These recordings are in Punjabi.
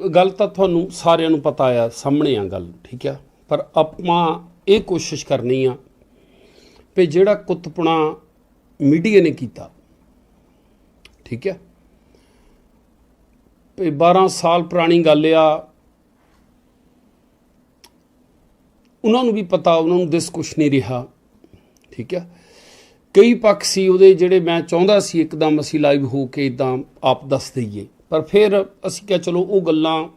ਗੱਲ ਤਾਂ ਤੁਹਾਨੂੰ ਸਾਰਿਆਂ ਨੂੰ ਪਤਾ ਆ, ਸਾਹਮਣੇ ਆ ਗੱਲ, ਠੀਕ ਆ? ਪਰ ਆਪਾਂ ਇਹ ਕੋਸ਼ਿਸ਼ ਕਰਨੀ ਆ ਵੀ ਜਿਹੜਾ ਕੁੱਤਪੁਣਾ ਮੀਡੀਆ ਨੇ ਕੀਤਾ, ਠੀਕ ਹੈ ਵੀ 12 ਸਾਲ ਪੁਰਾਣੀ ਗੱਲ ਆ, ਉਹਨਾਂ ਨੂੰ ਵੀ ਪਤਾ, ਉਹਨਾਂ ਨੂੰ ਦਿਸ ਕੁਛ ਨਹੀਂ ਰਿਹਾ, ਠੀਕ ਹੈ ਕਈ ਪੱਖ ਸੀ ਉਹਦੇ ਜਿਹੜੇ ਮੈਂ ਚਾਹੁੰਦਾ ਸੀ ਇੱਕਦਮ ਅਸੀਂ ਲਾਈਵ ਹੋ ਕੇ ਇਦਾਂ ਆਪ ਦੱਸ ਦਈਏ। ਪਰ ਫਿਰ ਅਸੀਂ ਕਿਹਾ, ਚਲੋ ਉਹ ਗੱਲਾਂ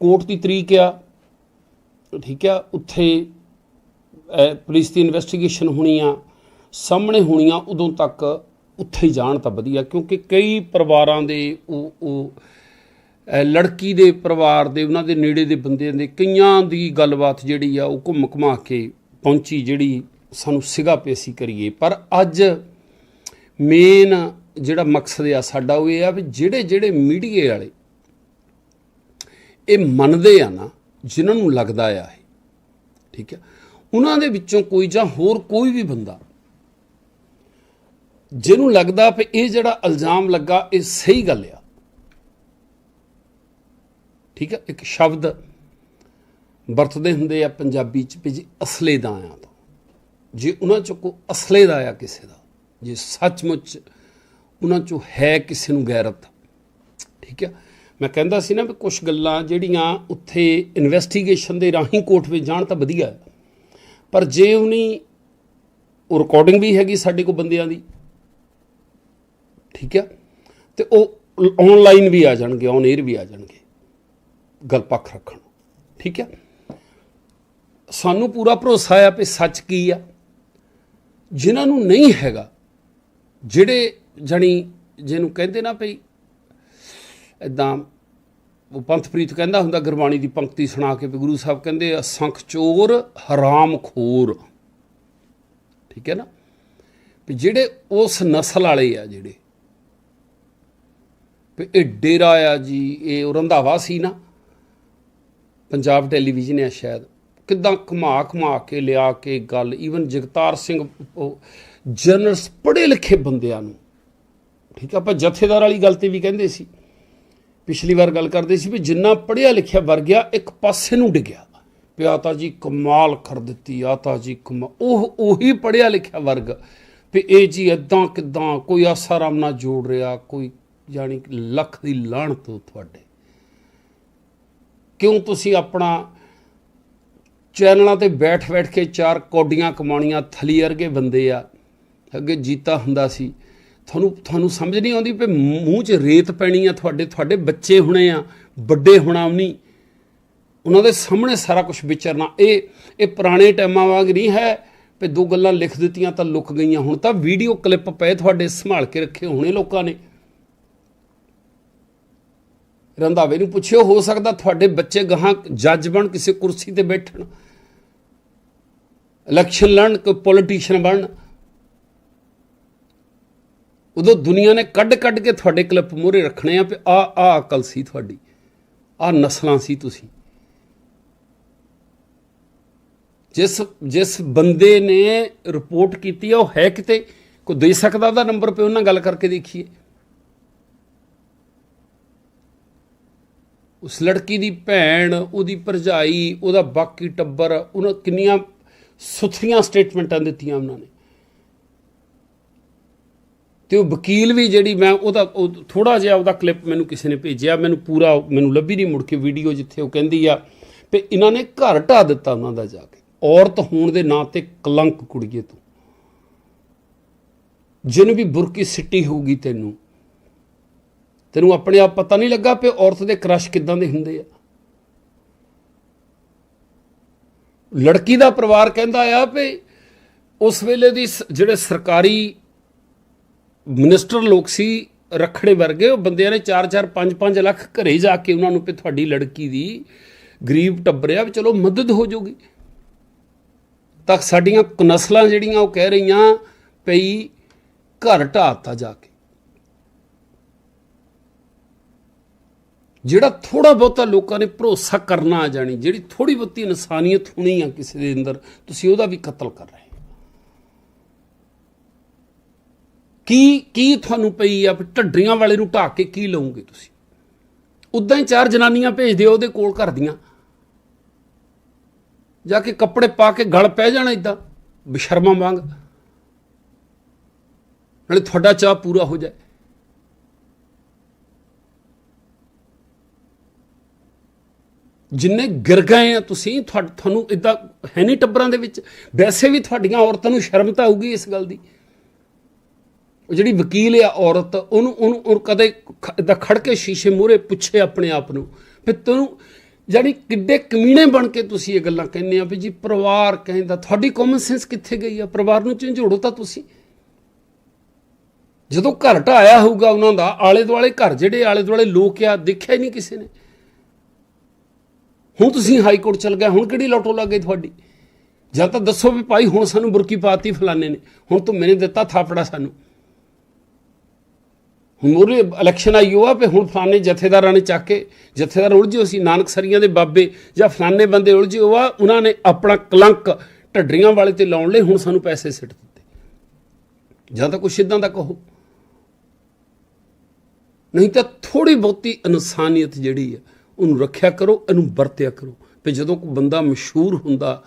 ਕੋਰਟ ਦੀ ਤਰੀਕ ਆ, ਠੀਕ ਆ, ਉੱਥੇ ਪੁਲਿਸ ਦੀ ਇਨਵੈਸਟੀਗੇਸ਼ਨ ਹੋਣੀ ਆ, ਸਾਹਮਣੇ ਹੋਣੀਆਂ ਉਦੋਂ ਤੱਕ ਉੱਥੇ ਹੀ ਜਾਣ ਤਾਂ ਵਧੀਆ, ਕਿਉਂਕਿ ਕਈ ਪਰਿਵਾਰਾਂ ਦੇ ਉਹ ਉਹ ਲੜਕੀ ਦੇ ਪਰਿਵਾਰ ਦੇ, ਉਹਨਾਂ ਦੇ ਨੇੜੇ ਦੇ ਬੰਦਿਆਂ ਦੇ ਕਈਆਂ ਦੀ ਗੱਲਬਾਤ ਜਿਹੜੀ ਆ, ਉਹ ਘੁੰਮ ਘੁਮਾ ਕੇ ਪਹੁੰਚੀ ਜਿਹੜੀ ਸਾਨੂੰ ਸਿਗਾ ਪੇਸੀ ਕਰੀਏ। ਪਰ ਅੱਜ ਮੇਨ ਜਿਹੜਾ ਮਕਸਦ ਆ ਸਾਡਾ ਉਹ ਇਹ ਆ ਵੀ ਜਿਹੜੇ ਜਿਹੜੇ ਮੀਡੀਏ ਵਾਲੇ ਇਹ ਮੰਨਦੇ ਆ ਨਾ, ਜਿਨ੍ਹਾਂ ਨੂੰ ਲੱਗਦਾ ਆ ਇਹ, ਠੀਕ ਹੈ ਉਹਨਾਂ ਦੇ ਵਿੱਚੋਂ ਕੋਈ ਜਾਂ ਹੋਰ ਕੋਈ ਵੀ ਬੰਦਾ ਜਿਹਨੂੰ ਲੱਗਦਾ ਵੀ ਇਹ ਜਿਹੜਾ ਇਲਜ਼ਾਮ ਲੱਗਾ, ਇਹ ਸਹੀ ਗੱਲ ਆ। ਠੀਕ ਹੈ ਇੱਕ ਸ਼ਬਦ ਵਰਤਦੇ ਹੁੰਦੇ ਆ ਪੰਜਾਬੀ ਚ ਵੀ ਜੀ ਅਸਲੇ ਦਾ ਆ ਤਾਂ। ਜੇ ਉਹਨਾਂ 'ਚੋਂ ਕੋ ਅਸਲੇ ਦਾ ਆ ਕਿਸੇ ਦਾ, ਜੇ ਸੱਚਮੁੱਚ ਉਹਨਾਂ ਚੋਂ ਹੈ ਕਿਸੇ ਨੂੰ ਗੈਰਤ। ਠੀਕ ਹੈ? ਮੈਂ ਕਹਿੰਦਾ ਸੀ ਨਾ ਵੀ ਕੁਝ ਗੱਲਾਂ ਜਿਹੜੀਆਂ ਉੱਥੇ ਇਨਵੈਸਟੀਗੇਸ਼ਨ ਦੇ ਰਾਹੀਂ ਕੋਰਟ ਵਿੱਚ ਜਾਣ ਤਾਂ ਵਧੀਆ ਹੈ। ਪਰ ਜੇ ਉਹਨੀ ਉਹ ਰਿਕਾਰਡਿੰਗ ਵੀ ਹੈਗੀ ਸਾਡੇ ਕੋਲ ਬੰਦਿਆਂ ਦੀ। ਠੀਕ ਹੈ? ਤੇ ਉਹ ਆਨਲਾਈਨ ਵੀ ਆ ਜਾਣਗੇ ਔਨ 에ਅਰ ਵੀ ਆ ਜਾਣਗੇ। ਗੱਲ ਪੱਖ ਰੱਖਣ ਠੀਕ ਹੈ? ਸਾਨੂੰ ਪੂਰਾ ਭਰੋਸਾ ਆ ਵੀ ਸੱਚ ਕੀ ਆ? ਜਿਨ੍ਹਾਂ ਨੂੰ ਨਹੀਂ ਹੈਗਾ, ਜਿਹੜੇ ਜਣੀ ਜਿਹਨੂੰ ਕਹਿੰਦੇ ਨਾ ਭਈ ਇਦਾਂ ਉਹ ਪੰਥਪ੍ਰੀਤ ਕਹਿੰਦਾ ਹੁੰਦਾ, ਗੁਰਬਾਣੀ ਦੀ ਪੰਕਤੀ ਸੁਣਾ ਕੇ ਵੀ ਗੁਰੂ ਸਾਹਿਬ ਕਹਿੰਦੇ ਆ, ਸੰਖ ਚੋਰ, ਹਰਾਮ ਖੋਰ। ਠੀਕ ਹੈ ਨਾ? ਵੀ ਜਿਹੜੇ ਉਸ ਨਸਲ ਵਾਲੇ ਆ ਜਿਹੜੇ, ਵੀ ਇਹ ਡੇਰਾ ਆ ਜੀ, ਇਹ ਉਹ ਰੰਧਾਵਾ ਸੀ ਨਾ, ਪੰਜਾਬ ਟੈਲੀਵਿਜ਼ਨ ਆ ਸ਼ਾਇਦ, ਕਿਦਾਂ ਘੁਮਾ ਘੁਮਾ ਕੇ ਲਿਆ ਕੇ ਗੱਲ ਈਵਨ ਜਗਤਾਰ ਸਿੰਘ ਜਰਨਲਸ ਪੜ੍ਹੇ ਲਿਖੇ ਬੰਦਿਆਂ ਨੂੰ ਠੀਕ ਆ, ਆਪਾਂ ਜਥੇਦਾਰ ਵਾਲੀ ਗੱਲ ਤੇ ਵੀ ਕਹਿੰਦੇ ਸੀ। ਪਿਛਲੀ ਵਾਰ ਗੱਲ ਕਰਦੇ ਸੀ ਵੀ ਜਿੰਨਾ ਪੜ੍ਹਿਆ ਲਿਖਿਆ ਵਰਗਿਆ ਇੱਕ ਪਾਸੇ ਨੂੰ ਡਿੱਗਿਆ। ਪਿਆ ਤਾਂ ਜੀ ਕਮਾਲ ਕਰ ਦਿੱਤੀ ਆਤਾ ਜੀ ਕਮਾ, ਉਹ ਉਹੀ ਪੜ੍ਹਿਆ ਲਿਖਿਆ ਵਰਗ। ਵੀ ਇਹ ਜੀ ਇਦਾਂ ਕਿਦਾਂ, ਕੋਈ ਆਸਾਰਾਮ ਨਾਲ ਜੋੜ ਰਿਹਾ, ਕੋਈ ਯਾਨੀ ਲੱਖ ਦੀ ਲਾਹਣ ਤੋਂ ਤੁਹਾਡੇ। ਕਿਉਂ ਤੁਸੀਂ ਆਪਣਾ ਚੈਨਲਾਂ ਤੇ ਬੈਠ ਬੈਠ ਕੇ ਚਾਰ ਕੌਡੀਆਂ ਕਮਾਉਣੀਆਂ, ਥਲੀ ਵਰਗੇ ਬੰਦੇ ਆ। ਅੱਗੇ ਜੀਤਾ ਹੁੰਦਾ ਸੀ। ਤੁਹਾਨੂੰ ਤੁਹਾਨੂੰ ਸਮਝ ਨਹੀਂ ਆਉਂਦੀ ਵੀ ਮੂੰਹ 'ਚ ਰੇਤ ਪੈਣੀ ਆ, ਤੁਹਾਡੇ ਤੁਹਾਡੇ ਬੱਚੇ ਹੋਣੇ ਆ, ਵੱਡੇ ਹੋਣਾ ਨਹੀਂ। ਉਹਨਾਂ ਦੇ ਸਾਹਮਣੇ ਸਾਰਾ ਕੁਝ ਵਿਚਰਨਾ। ਇਹ ਇਹ ਪੁਰਾਣੇ ਟਾਈਮਾਂ ਵਾਂਗ ਨਹੀਂ ਹੈ ਵੀ ਦੋ ਗੱਲਾਂ ਲਿਖ ਦਿੱਤੀਆਂ ਤਾਂ ਲੁਕ ਗਈਆਂ ਹੁਣ। ਤਾਂ ਵੀਡੀਓ ਕਲਿੱਪ ਪਏ ਤੁਹਾਡੇ ਸੰਭਾਲ ਕੇ ਰੱਖੇ ਹੋਣੇ ਲੋਕਾਂ ਨੇ। ਰੰਧਾਵੇ ਨੂੰ ਪੁੱਛਿਓ, ਹੋ ਸਕਦਾ ਤੁਹਾਡੇ ਬੱਚੇ ਗਾਹਾਂ ਜੱਜ ਬਣ, ਕਿਸੇ ਕੁਰਸੀ ਤੇ ਬੈਠਣ। ਇਲੈਕਸ਼ਨ ਲੜਨ, ਕੋਈ ਪੋਲੀਟੀਸ਼ੀਅਨ ਬਣ ਉਦੋਂ ਦੁਨੀਆ ਨੇ ਕੱਢ ਕੱਢ ਕੇ ਤੁਹਾਡੇ ਕਲਿੱਪ ਮੂਹਰੇ ਰੱਖਣੇ ਆ ਵੀ ਆ ਆ ਅਕਲ ਸੀ ਤੁਹਾਡੀ, ਆ ਨਸਲਾਂ ਸੀ ਤੁਸੀਂ। ਜਿਸ ਜਿਸ ਬੰਦੇ ਨੇ ਰਿਪੋਰਟ ਕੀਤੀ ਆ, ਉਹ ਹੈ ਕਿਤੇ? ਕੋਈ ਦੇ ਸਕਦਾ ਉਹਦਾ ਨੰਬਰ ਪੇ ਉਹਨਾਂ ਗੱਲ ਕਰਕੇ ਦੇਖੀਏ। ਉਸ ਲੜਕੀ ਦੀ ਭੈਣ, ਉਹਦੀ ਭਰਜਾਈ, ਉਹਦਾ ਬਾਕੀ ਟੱਬਰ, ਉਹਨਾਂ ਕਿੰਨੀਆਂ ਸੁਥਰੀਆਂ ਸਟੇਟਮੈਂਟਾਂ ਦਿੱਤੀਆਂ ਉਹਨਾਂ ਨੇ। ਤੇ ਉਹ ਵਕੀਲ ਵੀ ਜਿਹੜੀ ਮੈਂ ਉਹਦਾ ਥੋੜਾ ਜਿਹਾ ਉਹਦਾ ਕਲਿੱਪ ਮੈਨੂੰ ਕਿਸੇ ਨੇ ਭੇਜਿਆ, ਮੈਨੂੰ ਪੂਰਾ ਮੈਨੂੰ ਲੱਭੀ ਨਹੀਂ ਮੁੜ ਕੇ ਵੀਡੀਓ ਜਿੱਥੇ ਉਹ ਕਹਿੰਦੀ ਆ ਵੀ ਇਹਨਾਂ ਨੇ ਘਰ ਢਾ ਦਿੱਤਾ ਉਹਨਾਂ ਦਾ ਜਾ ਕੇ। ਔਰਤ ਹੋਣ ਦੇ ਨਾਂ ਤੇ ਕਲੰਕ ਕੁੜੀਏ ਤੂੰ। ਜਿਨ ਵੀ ਬੁਰਕੀ ਸਿੱਟੀ ਹੋਊਗੀ ਤੈਨੂੰ। ਤੈਨੂੰ ਆਪਣੇ ਆਪ ਪਤਾ ਨਹੀਂ ਲੱਗਾ ਕਿ ਔਰਤ ਦੇ ਕ੍ਰਸ਼ ਕਿਦਾਂ ਦੇ ਹੁੰਦੇ ਆ। ਲੜਕੀ ਦਾ ਪਰਿਵਾਰ ਕਹਿੰਦਾ ਆ ਵੀ ਉਸ ਵੇਲੇ ਦੀ ਜਿਹੜੇ ਸਰਕਾਰੀ ਮਿਨਿਸਟਰ ਲੋਕ ਸੀ ਰਖੜੇ ਵਰਗੇ, ਉਹ ਬੰਦਿਆਂ ਨੇ 4-4 5-5 ਲੱਖ ਘਰੇ ਜਾ ਕੇ ਉਹਨਾਂ ਨੂੰ ਵੀ ਤੁਹਾਡੀ ਲੜਕੀ ਦੀ ਗਰੀਬ ਟੱਬਰਿਆ ਵੀ ਚਲੋ ਮਦਦ ਹੋ ਜਾਊਗੀ। ਤਾਂ ਸਾਡੀਆਂ ਨਸਲਾਂ ਜਿਹੜੀਆਂ ਉਹ ਕਹਿ ਰਹੀਆਂ ਪਈ ਘਰ ਢਾਤਾ ਜਾ ਕੇ। ਜਿਹੜਾ ਥੋੜਾ ਬਹੁਤਾ ਲੋਕਾਂ ਨੇ ਭਰੋਸਾ ਕਰਨਾ ਆ ਜਾਣੀ, ਜਿਹੜੀ ਥੋੜੀ ਬਹੁਤੀ ਇਨਸਾਨੀਅਤ ਹੋਣੀ ਆ ਕਿਸੇ ਦੇ ਅੰਦਰ, ਤੁਸੀਂ ਉਹਦਾ ਵੀ ਕਤਲ ਕਰ ਰਹੇ ਕੀ ਕੀ ਤੁਹਾਨੂੰ ਪਈ ਆ ਢੱਡਰੀਆਂ ਵਾਲੇ ਨੂੰ ਢਾ ਕੇ ਕੀ ਲਓਗੇ ਤੁਸੀਂ? ਉਦਾਂ ਹੀ ਚਾਰ ਜਨਾਨੀਆਂ ਭੇਜ ਦਿਓ, ਉਹਦੇ ਕੋਲ ਘਰ ਦੀਆਂ। ਜਾ ਕੇ ਕੱਪੜੇ ਪਾ ਕੇ ਗਲ ਪੈ ਜਾਣਾ ਇਦਾਂ ਬਸ਼ਰਮਾ ਵਾਂਗ। ਨਾਲੇ ਤੁਹਾਡਾ ਚਾਹ ਪੂਰਾ ਹੋ ਜਾਏ। ਜਿੰਨੇ ਗਿਰ ਗਏ ਆ ਤੁਸੀਂ, ਤੁਹਾ- ਤੁਹਾਨੂੰ ਇਦਾਂ ਹੈ ਨਹੀਂ ਟੱਬਰਾਂ ਦੇ ਵਿੱਚ, ਵੈਸੇ ਵੀ ਤੁਹਾਡੀਆਂ ਔਰਤਾਂ ਨੂੰ ਸ਼ਰਮ ਤਾਂ ਆਊਗੀ ਇਸ ਗੱਲ ਦੀ। ਜਿਹੜੀ ਵਕੀਲ ਆ ਔਰਤ, ਉਹਨੂੰ ਉਹਨੂੰ ਉਹ ਕਦੇ ਇਦਾਂ ਖੜ ਕੇ ਸ਼ੀਸ਼ੇ ਮੂਹਰੇ ਪੁੱਛੇ ਆਪਣੇ ਆਪ ਨੂੰ, ਵੀ ਤੈਨੂੰ ਜਾਨੀ ਕਿੱਡੇ ਕਮੀਨੇ ਬਣ ਕੇ ਤੁਸੀਂ ਇਹ ਗੱਲਾਂ ਕਹਿੰਦੇ ਆ ਵੀ ਜੀ ਪਰਿਵਾਰ ਕਹਿੰਦਾ ਤੁਹਾਡੀ ਕਾਮਨ ਸੈਂਸ ਕਿੱਥੇ ਗਈ ਆ? ਪਰਿਵਾਰ ਨੂੰ ਝੰਝੋੜੋ ਤਾਂ ਤੁਸੀਂ। ਜਦੋਂ ਘਰ ਢਾਇਆ ਹੋਊਗਾ ਉਹਨਾਂ ਦਾ ਆਲੇ ਦੁਆਲੇ ਘਰ ਜਿਹੜੇ ਆਲੇ ਦੁਆਲੇ ਲੋਕ ਆ, ਦੇਖਿਆ ਹੀ ਨਹੀਂ ਕਿਸੇ ਨੇ। ਹੁਣ ਤੁਸੀਂ ਹਾਈ ਕੋਰਟ ਚਲ ਗਏ, ਹੁਣ ਕਿਹੜੀ ਲੋਟੋ ਲੱਗ ਗਈ ਤੁਹਾਡੀ? ਜਾਂ ਤਾਂ ਦੱਸੋ ਵੀ ਭਾਈ ਹੁਣ ਸਾਨੂੰ ਬੁਰਕੀ ਪਾਤੀ ਫਲਾਣੇ ਨੇ, ਹੁਣ ਤੂੰ ਮੈਨੇ ਦਿੱਤਾ ਥਾਪੜਾ ਸਾਨੂੰ। ਮੋਰੇ ਇਲੈਕਸ਼ਨ ਆਈ ਹੋਆ ਵੀ ਹੁਣ ਫਲਾਣੇ ਜਥੇਦਾਰਾਂ ਨੇ ਚੱਕ ਕੇ, ਜਥੇਦਾਰ ਉਲਝੇ ਸੀ, ਨਾਨਕ ਸਰੀਆਂ ਦੇ ਬਾਬੇ ਜਾਂ ਫਲਾਣੇ ਬੰਦੇ ਉਲਝੇ ਹੋਆ ਉਹਨਾਂ ਨੇ ਆਪਣਾ ਕਲੰਕ ਢੱਡਰੀਆਂ ਵਾਲੇ ਤੇ ਲਾਉਣ ਲਈ ਹੁਣ ਸਾਨੂੰ ਪੈਸੇ ਸਿੱਟ ਦਿੱਤੇ। ਜਾਂ ਤਾਂ ਕੁਛ ਇਦਾਂ ਦਾ ਕਹੋ। ਨਹੀਂ ਤਾਂ ਥੋੜੀ ਬਹੁਤੀ ਇਨਸਾਨੀਅਤ ਜਿਹੜੀ ਹੈ ਉਹਨੂੰ ਰੱਖਿਆ ਕਰੋ, ਇਹਨੂੰ ਵਰਤਿਆ ਕਰੋ। ਵੀ ਜਦੋਂ ਕੋਈ ਬੰਦਾ ਮਸ਼ਹੂਰ ਹੁੰਦਾ,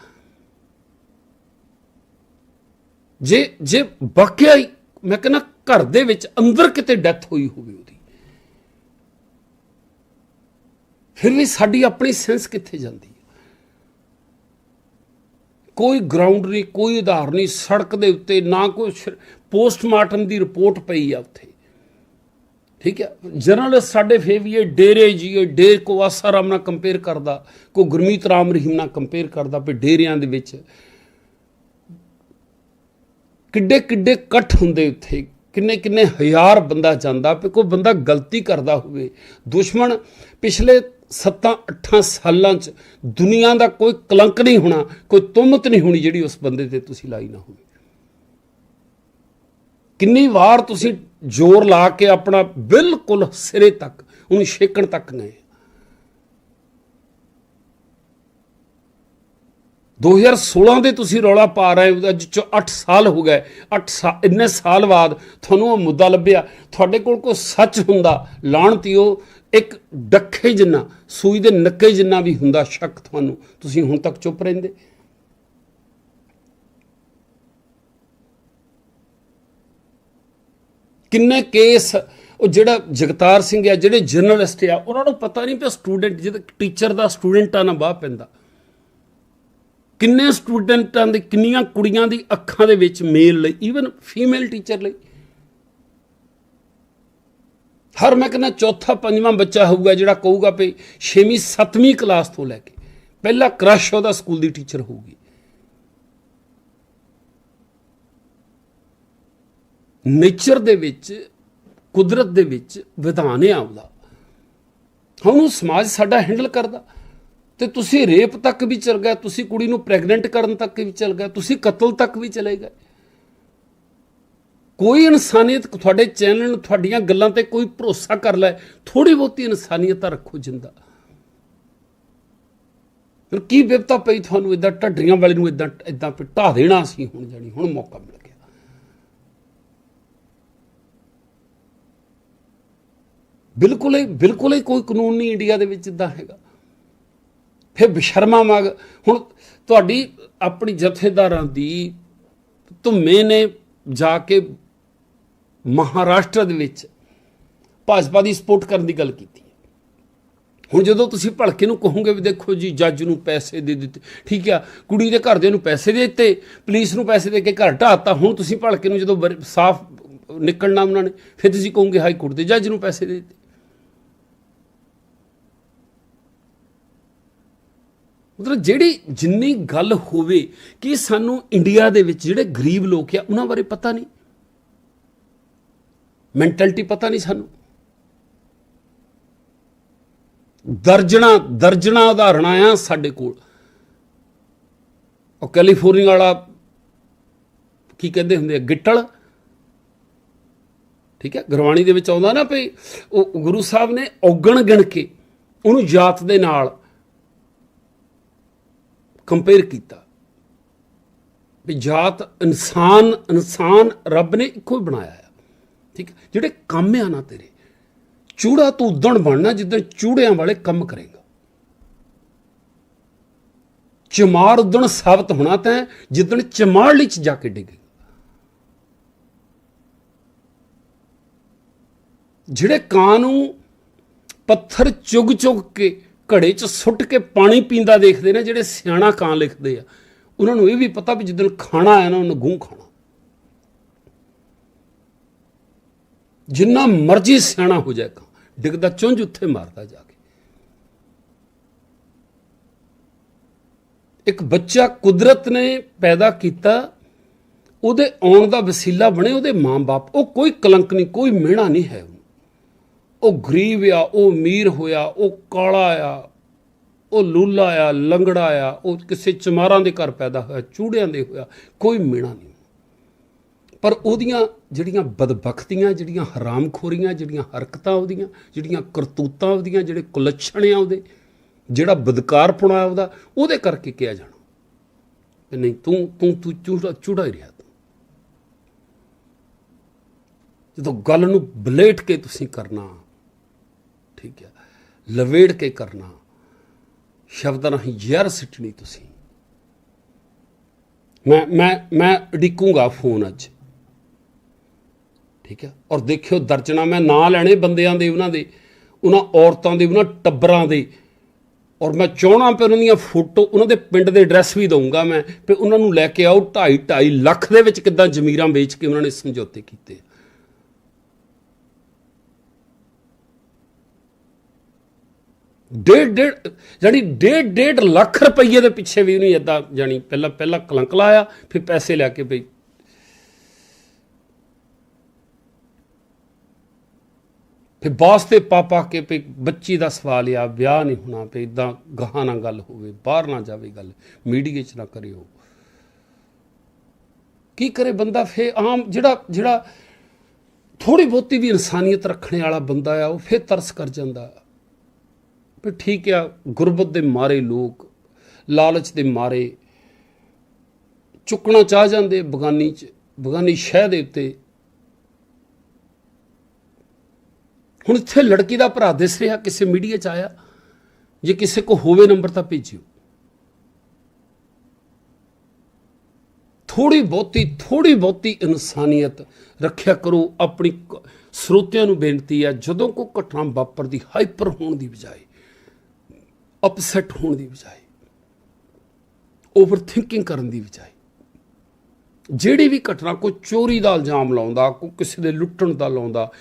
ਜੇ ਜੇ ਵਾਕਿਆ ਹੀ ਮੈਂ ਕਹਿੰਦਾ ਘਰ ਦੇ ਵਿੱਚ ਅੰਦਰ ਕਿਤੇ ਡੈਥ ਹੋਈ ਹੋਵੇ ਉਹਦੀ। ਫਿਰ ਵੀ ਸਾਡੀ ਆਪਣੀ ਸੈਂਸ ਕਿੱਥੇ ਜਾਂਦੀ ਹੈ? ਕੋਈ ਗਰਾਊਂਡ ਨਹੀਂ, ਕੋਈ ਆਧਾਰ ਨਹੀਂ, ਸੜਕ ਦੇ ਉੱਤੇ ਨਾ ਕੋਈ ਪੋਸਟਮਾਰਟਮ ਦੀ ਰਿਪੋਰਟ ਪਈ ਆ ਉੱਥੇ। ਠੀਕ ਹੈ? ਜਰਨਲਿਸਟ ਸਾਡੇ ਫੇਵੀਏ ਡੇਰੇ ਜੀ, ਇਹ ਡੇਰ ਕੋ ਆਸਾਰਾਮ ਨਾਲ ਕੰਪੇਅਰ ਕਰਦਾ, ਕੋ ਗੁਰਮੀਤ ਰਾਮ ਰਹੀਮ ਨਾਲ ਕੰਪੇਅਰ ਕਰਦਾ ਵੀ ਡੇਰਿਆਂ ਦੇ ਵਿੱਚ। ਕਿੱਡੇ ਕਿੱਡੇ ਇਕੱਠ ਹੁੰਦੇ ਉੱਥੇ ਕਿੰਨੇ ਕਿੰਨੇ ਹਜ਼ਾਰ ਬੰਦਾ ਜਾਂਦਾ ਵੀ ਕੋਈ ਬੰਦਾ ਗਲਤੀ ਕਰਦਾ ਹੋਵੇ। ਦੁਸ਼ਮਣ ਪਿਛਲੇ 7-8 ਸਾਲਾਂ 'ਚ ਦੁਨੀਆ ਦਾ ਕੋਈ ਕਲੰਕ ਨਹੀਂ ਹੋਣਾ, ਕੋਈ ਤੁਮਤ ਨਹੀਂ ਹੋਣੀ ਜਿਹੜੀ ਉਸ ਬੰਦੇ ਤੇ ਤੁਸੀਂ ਲਾਈ ਨਾ ਹੋਵੇ। ਕਿੰਨੀ ਵਾਰ ਤੁਸੀਂ ਜ਼ੋਰ ਲਾ ਕੇ ਆਪਣਾ ਬਿਲਕੁਲ ਸਿਰੇ ਤੱਕ, ਉਹਨੂੰ ਛੇਕਣ ਤੱਕ ਗਏ। 2016 ਦੇ ਤੁਸੀਂ ਰੌਲਾ ਪਾ ਰਹੇ ਹੋ, ਅੱਜ ਚ 8 ਸਾਲ ਹੋ ਗਏ 8 ਸਾਲ ਇੰਨੇ ਸਾਲ ਬਾਅਦ ਤੁਹਾਨੂੰ ਉਹ ਮੁੱਦਾ ਲੱਭਿਆ। ਤੁਹਾਡੇ ਕੋਲ ਕੋਈ ਸੱਚ ਹੁੰਦਾ, ਲਾਣਤੀਓ, ਇੱਕ ਡੱਖੇ ਜਿੰਨਾ, ਸੂਈ ਦੇ ਨੱਕੇ ਜਿੰਨਾ ਵੀ ਹੁੰਦਾ ਸ਼ੱਕ ਤੁਹਾਨੂੰ, ਤੁਸੀਂ ਹੁਣ ਤੱਕ ਚੁੱਪ ਰਹਿੰਦੇ? ਕਿੰਨੇ ਕੇਸ, ਉਹ ਜਿਹੜਾ ਜਗਤਾਰ ਸਿੰਘ ਆ, ਜਿਹੜੇ ਜਰਨਲਿਸਟ ਆ, ਉਹਨਾਂ ਨੂੰ ਪਤਾ ਨਹੀਂ ਪਿਆ ਸਟੂਡੈਂਟ ਜਿਹਦਾ ਟੀਚਰ ਦਾ ਸਟੂਡੈਂਟਾਂ ਨਾਲ ਬਾਹ ਪੈਂਦਾ। ਕਿੰਨੇ ਸਟੂਡੈਂਟਾਂ ਦੇ, ਕਿੰਨੀਆਂ ਕੁੜੀਆਂ ਦੀ ਅੱਖਾਂ ਦੇ ਵਿੱਚ ਮੇਲ ਲਈ ਈਵਨ ਫੀਮੇਲ ਟੀਚਰ ਲਈ। ਹਰ ਮੈਂ ਕਹਿੰਦਾ ਚੌਥਾ, ਪੰਜਵਾਂ ਬੱਚਾ ਹੋਊਗਾ ਜਿਹੜਾ ਕਹੂਗਾ ਵੀ 6ਵੀਂ 7ਵੀਂ ਕਲਾਸ ਤੋਂ ਲੈ ਕੇ, ਪਹਿਲਾ ਕ੍ਰਸ਼ ਉਹਦਾ ਸਕੂਲ ਦੀ ਟੀਚਰ ਹੋਊਗੀ। ਨੇਚਰ ਦੇ ਵਿੱਚ, ਕੁਦਰਤ ਦੇ ਵਿੱਚ ਵਿਧਾਨ ਹੈ ਆਉਂਦਾ। ਹੁਣ ਉਹ ਸਮਾਜ ਸਾਡਾ ਹੈਂਡਲ ਕਰਦਾ। ਤੇ ਤੁਸੀਂ ਰੇਪ ਤੱਕ ਵੀ ਚਲ ਗਏ, ਤੁਸੀਂ ਕੁੜੀ ਨੂੰ ਪ੍ਰੈਗਨੈਂਟ ਕਰਨ ਤੱਕ ਵੀ ਚਲ ਗਏ, ਤੁਸੀਂ ਕਤਲ ਤੱਕ ਵੀ ਚਲੇ ਗਏ। ਕੋਈ ਇਨਸਾਨੀਅਤ ਤੁਹਾਡੇ ਚੈਨਲ ਨੂੰ ਤੁਹਾਡੀਆਂ ਗੱਲਾਂ ਤੇ ਕੋਈ ਭਰੋਸਾ ਕਰ ਲੈ ਥੋੜੀ ਬਹੁਤੀ ਇਨਸਾਨੀਅਤ ਤਾਂ ਰੱਖੋ ਜਿੰਦਾ। ਫਿਰ ਕੀ ਬਿਪਤਾ ਪਈ ਤੁਹਾਨੂੰ ਇਦਾਂ ਢੱਡਰੀਆਂ ਵਾਲੇ ਨੂੰ ਇਦਾਂ ਇਦਾਂ ਢਾ ਦੇਣਾ ਸੀ ਹੁਣ ਜਾਨੀ ਹੁਣ ਮੌਕਾ ਮਿਲ ਗਿਆ। ਬਿਲਕੁਲ ਹੀ ਬਿਲਕੁਲ ਹੀ ਕੋਈ ਕਾਨੂੰਨ ਨਹੀਂ ਇੰਡੀਆ ਦੇ ਵਿੱਚ ਇਦਾਂ ਹੈਗਾ। ਫਿਰ ਬਸ਼ਰਮਾ ਮਗ ਹੁਣ ਤੁਹਾਡੀ ਆਪਣੀ ਜਥੇਦਾਰਾਂ ਦੀ ਧੁੰਮੇ ਨੇ ਜਾ ਕੇ ਮਹਾਰਾਸ਼ਟਰ ਦੇ ਵਿੱਚ ਭਾਜਪਾ ਦੀ ਸਪੋਰਟ ਕਰਨ ਦੀ ਗੱਲ ਕੀਤੀ। ਹੁਣ ਜਦੋਂ ਤੁਸੀਂ ਭਲਕੇ ਨੂੰ ਕਹੋਗੇ ਵੀ ਦੇਖੋ ਜੀ, ਜੱਜ ਨੂੰ ਪੈਸੇ ਦੇ ਦਿੱਤੇ, ਠੀਕ ਆ, ਕੁੜੀ ਦੇ ਘਰ ਦੇ ਨੂੰ ਪੈਸੇ ਦੇ ਦਿੱਤੇ, ਪੁਲਿਸ ਨੂੰ ਪੈਸੇ ਦੇ ਕੇ ਘਰ ਢਾਤਾ ਹੁਣ ਤੁਸੀਂ ਭਲਕੇ ਨੂੰ ਜਦੋਂ ਸਾਫ਼ ਨਿਕਲਣਾ ਉਹਨਾਂ ਨੇ, ਫਿਰ ਤੁਸੀਂ ਕਹੋਗੇ ਹਾਈ ਕੋਰਟ ਦੇ ਜੱਜ ਨੂੰ ਪੈਸੇ ਦੇ ਦਿੱਤੇ। ਮਤਲਬ ਜਿਹੜੀ ਜਿੰਨੀ ਗੱਲ ਹੋਵੇ ਕਿ ਸਾਨੂੰ ਇੰਡੀਆ ਦੇ ਵਿੱਚ ਜਿਹੜੇ ਗਰੀਬ ਲੋਕ ਆ, ਉਹਨਾਂ ਬਾਰੇ ਪਤਾ ਨਹੀਂ। ਮੈਂਟੈਲਿਟੀ ਪਤਾ ਨਹੀਂ ਸਾਨੂੰ। ਦਰਜਣਾ ਦਰਜਣਾ ਉਦਾਹਰਣਾਂ ਆ ਸਾਡੇ ਕੋਲ। ਉਹ ਕੈਲੀਫੋਰਨੀਆ ਵਾਲਾ, ਕੀ ਕਹਿੰਦੇ ਹੁੰਦੇ ਆ, ਗਿੱਟਲ? ਠੀਕ ਹੈ, ਗੁਰਬਾਣੀ ਦੇ ਵਿੱਚ ਆਉਂਦਾ ਨਾ ਭਈ, ਉਹ ਗੁਰੂ ਸਾਹਿਬ ਨੇ ਔਗਣ ਗਿਣ ਕੇ, ਉਹਨੂੰ ਜਾਤ ਦੇ ਨਾਲ ਕੰਪੇਅਰ ਕੀਤਾ। ਵੀ ਜਾਤ ਇਨਸਾਨ ਇਨਸਾਨ ਰੱਬ ਨੇ ਇੱਕੋ ਹੀ ਬਣਾਇਆ ਹੈ ਠੀਕ ਜਿਹੜੇ ਕੰਮ ਆ ਨਾ ਤੇਰੇ, ਚੂੜਾ ਤੂੰ ਉਦਣ ਬਣਨਾ ਜਿੱਦਣ ਚੂੜਿਆਂ ਵਾਲੇ ਕੰਮ ਕਰੇਗਾ। ਚਮਾਰ ਉਦਣ ਸਾਬਤ ਹੋਣਾ ਤੈਂ ਜਿੱਦਣ ਚਮਾਰਲੀ ਚ ਜਾ ਕੇ ਡਿੱਗੇ ਜਿਹੜੇ ਕਾਂ ਨੂੰ ਪੱਥਰ ਚੁਗ ਚੁਗ ਕੇ ਘੜੇ 'ਚ ਸੁੱਟ ਕੇ ਪਾਣੀ ਪੀਂਦਾ ਦੇਖਦੇ ਨੇ ਜਿਹੜੇ ਸਿਆਣਾ ਕਾਂ ਲਿਖਦੇ ਆ। ਉਹਨਾਂ ਨੂੰ ਇਹ ਵੀ ਪਤਾ ਵੀ ਜਿੱਦਣ ਖਾਣਾ ਆਇਆ ਨਾ ਉਹਨੂੰ ਗੂੰ ਖਾਣਾ। ਜਿੰਨਾ ਮਰਜ਼ੀ ਸਿਆਣਾ ਹੋ ਜਾਏ ਕਾਂ, ਡਿੱਗਦਾ ਚੁੰਝ ਉੱਥੇ ਮਾਰਦਾ ਜਾ ਕੇ। ਇੱਕ ਬੱਚਾ ਕੁਦਰਤ ਨੇ ਪੈਦਾ ਕੀਤਾ, ਉਹਦੇ ਆਉਣ ਦਾ ਵਸੀਲਾ ਬਣੇ ਉਹਦੇ ਮਾਂ-ਬਾਪ, ਉਹ ਕੋਈ ਕਲੰਕ ਨਹੀਂ, ਕੋਈ ਮਿਹਣਾ ਨਹੀਂ ਹੈ ਉਹਨੂੰ। ਉਹ ਗਰੀਬ ਆ, ਉਹ ਅਮੀਰ ਹੋਇਆ, ਉਹ ਕਾਲਾ ਆ, ਉਹ ਲੂਲਾ ਆ, ਲੰਗੜਾ ਆ, ਉਹ ਕਿਸੇ ਚਮਾਰਾਂ ਦੇ ਘਰ ਪੈਦਾ ਹੋਇਆ, ਚੂੜਿਆਂ ਦੇ ਹੋਇਆ, ਕੋਈ ਮਿਹਣਾ ਨਹੀਂ। ਪਰ ਉਹਦੀਆਂ ਜਿਹੜੀਆਂ ਬਦਬਖਤੀਆਂ, ਜਿਹੜੀਆਂ ਹਰਾਮਖੋਰੀਆਂ, ਜਿਹੜੀਆਂ ਹਰਕਤਾਂ ਉਹਦੀਆਂ, ਜਿਹੜੀਆਂ ਕਰਤੂਤਾਂ ਉਹਦੀਆਂ, ਜਿਹੜੇ ਕੁਲੱਛਣ ਆ ਉਹਦੇ, ਜਿਹੜਾ ਬਦਕਾਰਪੁਣਾ ਉਹਦਾ, ਉਹਦੇ ਕਰਕੇ ਕਿਹਾ ਜਾਣਾ। ਕਿ ਨਹੀਂ, ਤੂੰ ਤੂੰ ਤੂੰ ਚੂੜਾ ਚੂੜਾ ਹੀ ਰਿਹਾ ਤੂੰ। ਜਦੋਂ ਗੱਲ ਨੂੰ ਬਲੇਟ ਕੇ ਤੁਸੀਂ ਕਰਨਾ ਠੀਕ ਹੈ। ਲਵੇੜ ਕੇ ਕਰਨਾ। ਸ਼ਬਦਾਂ ਰਾਹੀਂ ਜ਼ਹਿਰ ਸਿੱਟਣੀ ਤੁਸੀਂ। ਮੈਂ ਮੈਂ ਮੈਂ ਅਡਿੱਕੂੰਗਾ ਫੋਨ ਅੱਜ। ਠੀਕ ਹੈ। ਔਰ ਦੇਖਿਓ ਦਰਜਣਾ ਮੈਂ ਨਾਂ ਲੈਣੇ ਬੰਦਿਆਂ ਦੇ, ਉਹਨਾਂ ਦੇ। ਉਹਨਾਂ ਔਰਤਾਂ ਦੇ, ਉਹਨਾਂ ਟੱਬਰਾਂ ਦੇ। ਔਰ ਮੈਂ ਚਾਹਣਾ ਪੇ ਉਹਨਾਂ ਦੀਆਂ ਫੋਟੋ, ਉਹਨਾਂ ਦੇ ਪਿੰਡ ਦੇ ਐਡਰੈਸ ਵੀ ਦਊਂਗਾ ਮੈਂ। ਪੇ ਉਹਨਾਂ ਨੂੰ ਲੈ ਕੇ ਆਓ 2.5 2.5 ਲੱਖ ਦੇ ਵਿੱਚ ਕਿੱਦਾਂ ਜ਼ਮੀਰਾਂ ਵੇਚ ਕੇ ਉਹਨਾਂ ਨੇ ਸਮਝੌਤੇ ਕੀਤੇ। ਡੇਢ ਡੇਢ ਜਾਨੀ ਡੇਢ ਡੇਢ ਲੱਖ ਰੁਪਏ ਦੇ ਪਿੱਛੇ ਵੀ ਉਹਨੇ ਇਦਾਂ ਜਾਨੀ ਪਹਿਲਾਂ ਪਹਿਲਾਂ ਕਲੰਕ ਲਾਇਆ, ਫਿਰ ਪੈਸੇ ਲੈ ਕੇ ਬਈ। ਫਿਰ ਬਾਸ ਤੇ ਪਾ ਪਾ ਕੇ ਪਈ ਬੱਚੀ ਦਾ ਸਵਾਲ ਆ, ਵਿਆਹ ਨਹੀਂ ਹੋਣਾ ਪਈ ਇਦਾਂ ਗਾਹਾਂ ਨਾ ਗੱਲ ਹੋਵੇ, ਬਾਹਰ ਨਾ ਜਾਵੇ ਗੱਲ ਮੀਡੀਆ 'ਚ ਨਾ ਕਰਿਓ। ਕੀ ਕਰੇ ਬੰਦਾ ਫੇ ਆਮ ਜਿਹੜਾ ਜਿਹੜਾ ਥੋੜੀ ਬਹੁਤੀ ਵੀ ਇਨਸਾਨੀਅਤ ਰੱਖਣੇ ਵਾਲਾ ਬੰਦਾ ਆ, ਉਹ ਫੇ ਤਰਸ ਕਰ ਜਾਂਦਾ। ਵੀ ਠੀਕ ਆ, ਗੁਰਬਤ ਦੇ ਮਾਰੇ ਲੋਕ, ਲਾਲਚ ਦੇ ਮਾਰੇ, ਚੁੱਕਣਾ ਚਾਹ ਜਾਂਦੇ ਬਗਾਨੀ ਚ, ਬਗਾਨੀ ਸ਼ਹਿ ਦੇ ਉੱਤੇ। ਹੁਣ ਇੱਥੇ ਲੜਕੀ ਦਾ ਭਰਾ ਦਿਸ ਰਿਹਾ, ਕਿਸੇ ਮੀਡੀਆ 'ਚ ਆਇਆ, ਜੇ ਕਿਸੇ ਕੋ ਹੋਵੇ ਨੰਬਰ ਤਾਂ ਭੇਜਿਓ। ਥੋੜੀ ਬਹੁਤੀ ਥੋੜੀ ਬਹੁਤੀ ਇਨਸਾਨੀਅਤ ਰੱਖਿਆ ਕਰੋ, ਆਪਣੀ ਸਰੋਤਿਆਂ ਨੂੰ ਬੇਨਤੀ ਹੈ ਜਦੋਂ ਕੋ ਘਟਨਾ ਵਾਪਰਦੀ ਹਾਈਪਰ ਹੋਣ ਦੀ ਬਜਾਏ। ਅਪਸੈਟ ਹੋਣ ਦੀ ਬਜਾਏ ਓਵਰ ਥਿੰਕਿੰਗ ਕਰਨ ਦੀ ਬਜਾਏ, ਜਿਹੜੀ ਵੀ ਘਟਨਾ, ਕੋਈ ਚੋਰੀ ਦਾ ਇਲਜ਼ਾਮ ਲਾਉਂਦਾ, ਕੋਈ ਕਿਸੇ ਦੇ ਲੁੱਟਣ ਦਾ ਲਾਉਂਦਾ